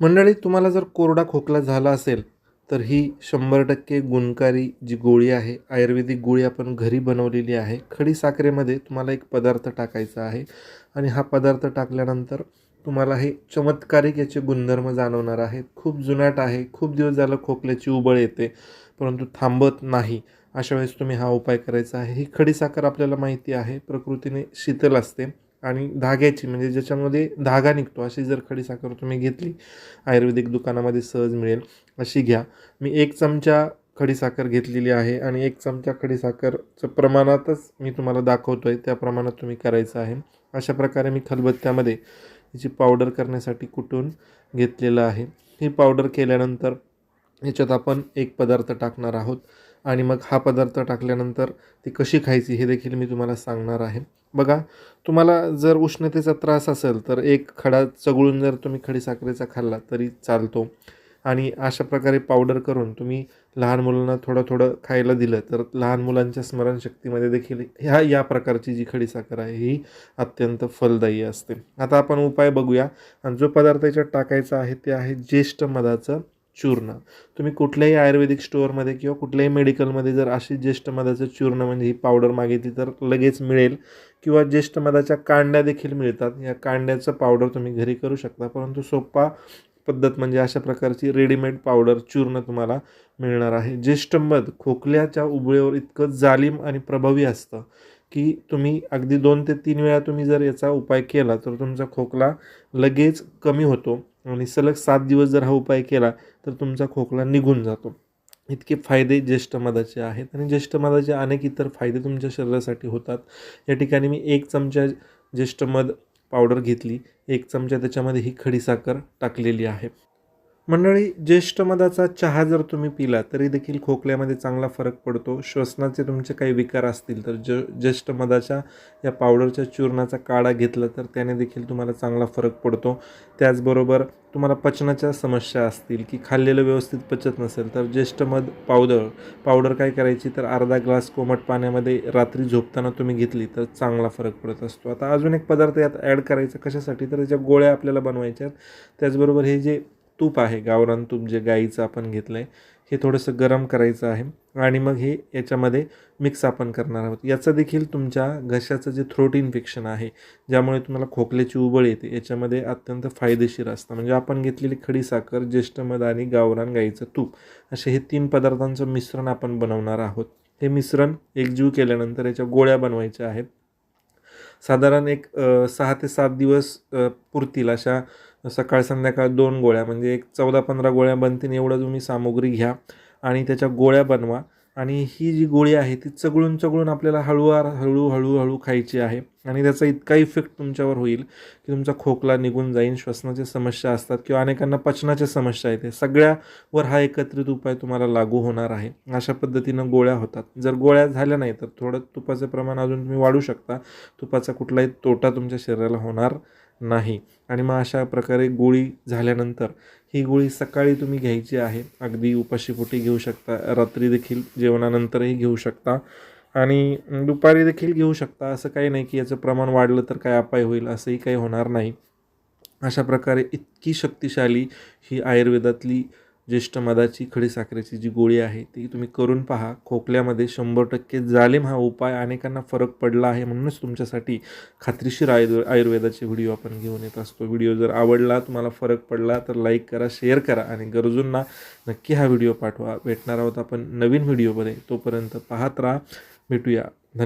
मंडळी तुम्हाला जर कोरडा खोकला झाला असेल तर ही शंभर टक्के गुणकारी जी गोळी आहे आयुर्वेदिक गोळी आपण घरी बनवलेली आहे खडी साखरेमध्ये तुम्हाला एक पदार्थ टाकायचा आहे आणि हा पदार्थ टाकल्यानंतर तुम्हाला हे चमत्कारिक याचे गुणधर्म जाणवणार आहेत. खूप जुनाट आहे खूप दिवस झालं खोकल्याची उबळ येते परंतु थांबत नाही. अशा वेळेस तुम्ही हा उपाय करायचा आहे. ही खडी साखर आपल्याला माहिती आहे प्रकृतीने शीतल असते. आणि धाग्याची म्हणजे ज्याच्यामध्ये धागा निघतो अशी जर खडी साखर तुम्ही घेतली आयुर्वेदिक दुकानामध्ये सहज मिळेल अशी घ्या. मी एक चमचा खडीसाखर घेतलेली आहे आणि एक चमचा खडीसाखरचं प्रमाणातच मी तुम्हाला दाखवतो आहे त्या प्रमाणात तुम्ही करायचं आहे. अशा प्रकारे मी खलबत्त्यामध्ये याची पावडर करण्यासाठी कुटून घेतलेलं आहे. ही पावडर केल्यानंतर याच्यात आपण एक पदार्थ टाकणार आहोत आणि मग हा पदार्थ टाकल्यानंतर ती कशी खायची हे देखील मी तुम्हाला सांगणार आहे. बघा तुम्हाला जर उष्णतेचा त्रास असेल तर एक खडा चगळून जर तुम्ही खडीसाखरेचा खाल्ला तरी चालतो. आणि अशा प्रकारे पावडर करून तुम्ही लहान मुलांना थोडं थोडं खायला दिलं तर लहान मुलांच्या स्मरणशक्तीमध्ये देखील ह्या या प्रकारची जी खडीसाखर आहे ही अत्यंत फलदायी असते. आता आपण उपाय बघूया. आणि जो पदार्थ याच्यात टाकायचा आहे ते आहे ज्येष्ठ मधाचं चूर्ण. तुम्ही कुठल्याही आयुर्वेदिक स्टोअरमध्ये किंवा कुठल्याही मेडिकलमध्ये जर अशी ज्येष्ठ मधाचं चूर्ण म्हणजे ही पावडर मागितली तर लगेच मिळेल किंवा ज्येष्ठ मधाच्या कांड्या देखील मिळतात. या कांड्याचं पावडर तुम्ही घरी करू शकता. परंतु सोपा पद्धत म्हणजे अशा प्रकारची रेडीमेड पावडर चूर्ण तुम्हाला मिळणार आहे. ज्येष्ठ मध खोकल्याच्या उबळीवर इतकं जालिम आणि प्रभावी असतं की तुम्ही अगदी दोन ते तीन वेळा तुम्ही जर याचा उपाय केला तर तुमचा खोकला लगेच कमी होतो. आणि सलग सात दिवस जर हा उपाय केला तर तुमचा खोकला निघून जातो. इतके फायदे ज्येष्ठ मधाचे आहेत आणि ज्येष्ठ मधाचे अनेक इतर फायदे तुमच्या शरीरासाठी होतात. या ठिकाणी मी एक चमचा ज्येष्ठ मध पावडर घेतली. एक चमचा त्याच्यामध्ये ही खडीसाखर टाकलेली आहे. मंडळी ज्येष्ठ मधाचा चहा जर तुम्ही पिला तरी देखील खोकल्यामध्ये चांगला फरक पडतो. श्वसनाचे तुमचे काही विकार असतील तर ज ज्येष्ठ मधाच्या या पावडरच्या चूर्णाचा काढा घेतला तर त्याने देखील तुम्हाला चांगला फरक पडतो. त्याचबरोबर तुम्हाला पचनाच्या समस्या असतील की खाल्लेलं व्यवस्थित पचत नसेल तर ज्येष्ठ मध पावडर पावडर काय करायची तर अर्धा ग्लास कोमट पाण्यामध्ये रात्री झोपताना तुम्ही घेतली तर चांगला फरक पडत असतो. आता अजून एक पदार्थ यात ॲड करायचा कशासाठी तर त्याच्या गोळ्या आपल्याला बनवायच्या त्याचबरोबर हे जे तूप आहे गावरान तूप जे गाईचं आपण घेतलं आहे हे थोडंसं गरम करायचं आहे आणि मग हे याच्यामध्ये मिक्स आपण करणार आहोत. याचं देखील तुमच्या घशाचं जे थ्रोट इन्फेक्शन आहे ज्यामुळे तुम्हाला खोकल्याची उबळ येते याच्यामध्ये अत्यंत फायदेशीर असतं. म्हणजे आपण घेतलेली खडी साखर ज्येष्ठ मध आणि गावरान गाईचं तूप असे हे तीन पदार्थांचं मिश्रण आपण बनवणार आहोत. हे मिश्रण एकजीव केल्यानंतर याच्या गोळ्या बनवायच्या आहेत. साधारण एक सहा ते सात दिवस पुरतील अशा सकाळ संध्याकाळ दोन गोळ्या म्हणजे एक चौदा पंधरा गोळ्या बनतील एवढं तुम्ही सामुग्री घ्या आणि त्याच्या गोळ्या बनवा. आणि ही जी गोळी आहे ती चगळून चगळून आपल्याला हळूवार हळू हळूहळू खायची आहे. आणि त्याचा इतका इफेक्ट तुमच्यावर होईल की तुमचा खोकला निघून जाईल श्वसनाच्या समस्या असतात किंवा अनेकांना पचनाच्या समस्या येते. सगळ्यावर हा एकत्रित उपाय तुम्हाला लागू होणार आहे. अशा पद्धतीनं गोळ्या होतात. जर गोळ्या झाल्या नाही तर थोडं तुपाचं प्रमाण अजून तुम्ही वाढू शकता. तुपाचा कुठलाही तोटा तुमच्या शरीराला होणार नाही. आणि मग अशा प्रकारे गोळी झाल्यानंतर ही गोळी सकाळी तुम्ही घ्यायची आहे. अगदी उपाशीपोटी घेऊ शकता. रात्री देखील जेवणानंतरही घेऊ शकता. आणि दुपारी देखील घेऊ शकता. असं काही नाही की याचं प्रमाण वाढलं तर काय अपाय होईल असंही काही होणार नाही. अशा प्रकारे इतकी शक्तिशाली ही आयुर्वेदातली ज्येष्ठ मधाची खडीसाखरेची जी गोळी आहे ती तुम्ही करून पहा. खोकल्यामध्ये शंभर टक्के जालिम हा उपाय अनेकांना फरक पडला आहे म्हणूनच तुमच्यासाठी खात्रीशीर आयुर् आयुर्वेदाचे व्हिडिओ आपण घेऊन येत असतो. व्हिडिओ जर आवडला तुम्हाला फरक पडला तर लाईक करा शेअर करा आणि गरजूंना नक्की हा व्हिडिओ पाठवा. भेटणार आहोत आपण नवीन व्हिडिओमध्ये. तोपर्यंत पाहत राहा. भेटूया. धन्यवाद.